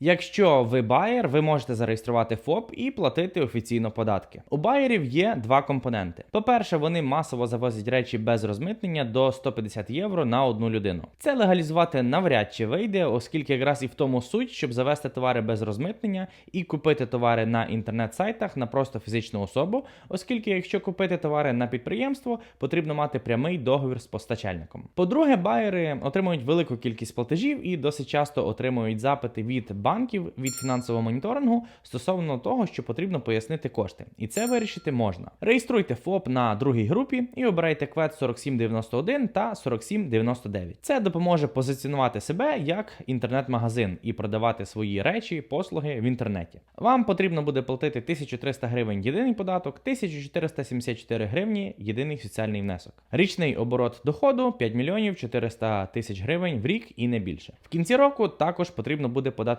Якщо ви байер, ви можете зареєструвати ФОП і платити офіційно податки. У байерів є два компоненти. По-перше, вони масово завозять речі без розмитнення до 150 євро на одну людину. Це легалізувати навряд чи вийде, оскільки якраз і в тому суть, щоб завести товари без розмитнення і купити товари на інтернет-сайтах на просто фізичну особу, оскільки якщо купити товари на підприємство, потрібно мати прямий договір з постачальником. По-друге, байери отримують велику кількість платежів і досить часто отримують запити від банків від фінансового моніторингу стосовно того, що потрібно пояснити кошти, і це вирішити можна. Реєструйте ФОП на другій групі і обирайте квет 4791 та 4799. Це допоможе позиціонувати себе як інтернет-магазин і продавати свої речі, послуги в інтернеті. Вам потрібно буде платити 1300 гривень єдиний податок, 1474 гривні єдиний соціальний внесок. Річний оборот доходу 5 мільйонів 400 тисяч гривень в рік і не більше. В кінці року також потрібно буде подати